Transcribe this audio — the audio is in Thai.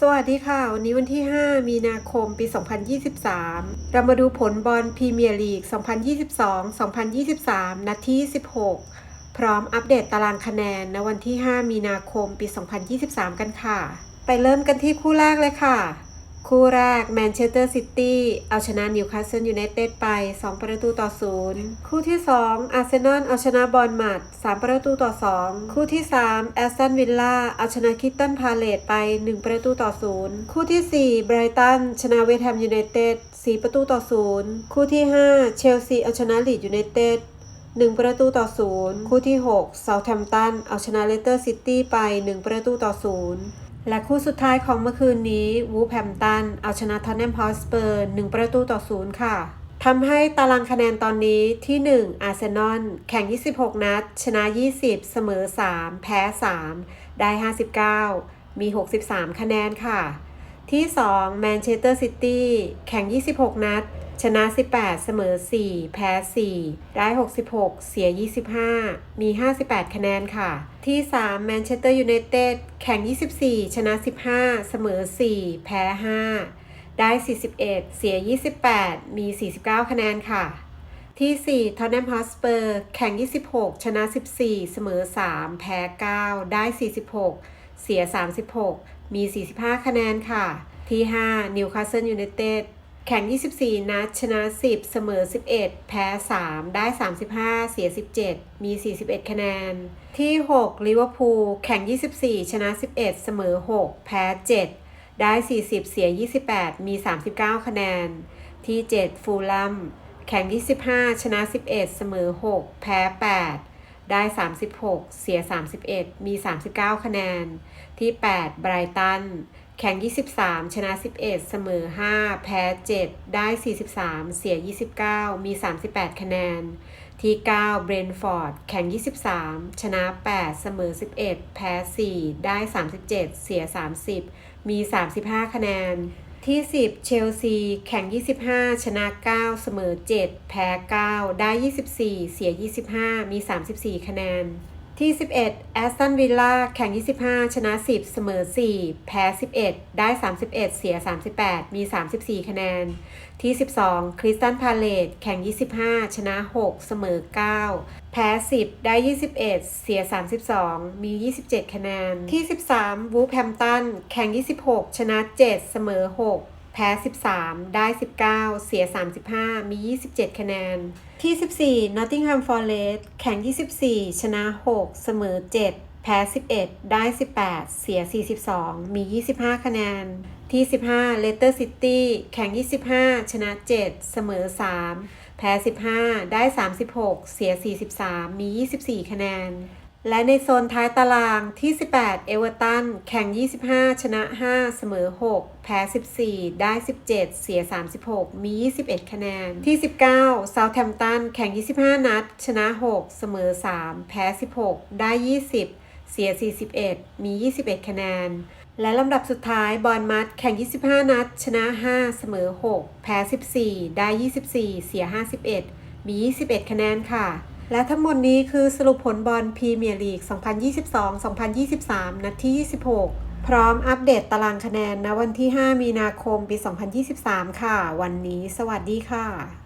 สวัสดีค่ะ วันนี้วันที่ 5 มีนาคม ปี 2023 เรามาดูผลบอลพรีเมียร์ลีก 2022-2023 นัดที่ 16 พร้อมอัปเดตตารางคะแนนในวันที่ 5 มีนาคม ปี 2023 กันค่ะ ไปเริ่มกันที่คู่แรกเลยค่ะ คู่แรกแมนเชสเตอร์ซิตี้เอาชนะนิวคาสเซิลยูไนเต็ดไป 2 ประตูต่อ 0 คู่ที่ 2 อาร์เซนอลเอาชนะบอลมัด3 ประตูต่อ 2 คู่ที่ 3 แอสตันวิลล่าเอาชนะคิตตันพาเลตไป 1 ประตูต่อ 0 คู่ที่ 4 ไบรตันชนะเวสต์แฮมยูไนเต็ด4ประตูต่อ 0 คู่ที่ 5 เชลซีเอาชนะลีดยูไนเต็ด1ประตูต่อ0คู่ที่6เซาท์แฮมป์ตันเอาชนะเลสเตอร์ซิตี้ไป 1 ประตูต่อ0 และคู่สุดท้ายของเมื่อคืนนี้วูแพมตันเอาชนะทันแนมฮอสเปอร์1ประตูต่อ0ค่ะทำให้ตารางคะแนนตอนนี้ที่ 1 อาร์เซนอลแข่ง 26 นัด ชนะ 20 เสมอ 3 แพ้ 3 ได้ 59 มี 63 คะแนนค่ะ ที่ 2 แมนเชสเตอร์ซิตี้แข่ง 26 นัด ชนะ 18 เสมอ 4 แพ้ 4 ได้ 66 เสีย 25 มี 58 คะแนนค่ะ ที่ 3 แมนเชสเตอร์ยูไนเต็ดแข่ง 24 ชนะ 15 เสมอ 4 แพ้ 5 ได้ 41 เสีย 28 มี 49 คะแนนค่ะที่ 4 ทอนแนมฮอสเปอร์ แข่ง 26 ชนะ 14 เสมอ 3 แพ้ 9 ได้ 46 เสีย 36มี 45 คะแนนค่ะ ที่ 5 นิวคาสเซิลยูไนเต็ดแข่ง 24 นัด ชนะ 10 เสมอ 11 แพ้ 3 ได้ 35 เสีย 17 มี 41 คะแนน ที่ 6 ลิเวอร์พูล แข่ง 24 ชนะ 11 เสมอ 6 แพ้ 7 ได้ 40 เสีย 28 มี 39 คะแนน ที่ 7 ฟูลลัม แข่ง 25 ชนะ 11 เสมอ 6 แพ้ 8 ได้ 36 เสีย 31 มี 39 คะแนน ที่ 8 ไบรตัน แข่ง 23 ชนะ 11 เสมอ 5 แพ้ 7 ได้ 43 เสีย 29 มี 38 คะแนน ที่ 9 เบรนฟอร์ด แข่ง 23 ชนะ 8 เสมอ 11 แพ้ 4 ได้ 37 เสีย 30 มี 35 คะแนน ที่ 10 เชลซี แข่ง 25 ชนะ 9 เสมอ 7 แพ้ 9 ได้ 24 เสีย 25 มี 34 คะแนน ที่ 11แอสตันวิลล่าแข่ง 25 ชนะ 10 เสมอ 4 แพ้ 11 ได้ 31 เสีย 38 มี 34 คะแนน ที่ 12 คริสตันพาเลตแข่ง 25 ชนะ 6 เสมอ 9 แพ้ 10 ได้ 21 เสีย 32 มี 27 คะแนน ที่ 13 วูฟแฮมตัน แข่ง 26 ชนะ 7 เสมอ 6 แพ้ 13 ได้ 19 เสีย 35 มี 27 คะแนน ที่ 14 Nottingham Forest แข่ง 24 ชนะ 6 เสมอ 7 แพ้ 11 ได้ 18 เสีย 42 มี 25 คะแนน ที่ 15 Leicester City แข่ง 25 ชนะ 7 เสมอ 3 แพ้ 15 ได้ 36 เสีย 43 มี 24 คะแนน และในโซนท้ายตารางที่ 18 เอเวอร์ตัน แข่ง 25 ชนะ 5 เสมอ 6 แพ้ 14 ได้ 17 เสีย 36 มี 21 คะแนน ที่ 19 เซาแฮมป์ตัน แข่ง 25 นัด ชนะ 6 เสมอ 3 แพ้ 16 ได้ 20 เสีย 41 มี 21 คะแนน และลำดับสุดท้าย บอลมัด แข่ง 25 นัด ชนะ 5 เสมอ 6 แพ้ 14 ได้ 24 เสีย 51 มี 21 คะแนนค่ะ และทั้งหมดนี้คือสรุปผลบอลพรีเมียร์ลีก 2022-2023 นัดที่ 26 พร้อมอัปเดตตารางคะแนนณวันที่ 5 มีนาคม ปี 2023 ค่ะ วันนี้สวัสดีค่ะ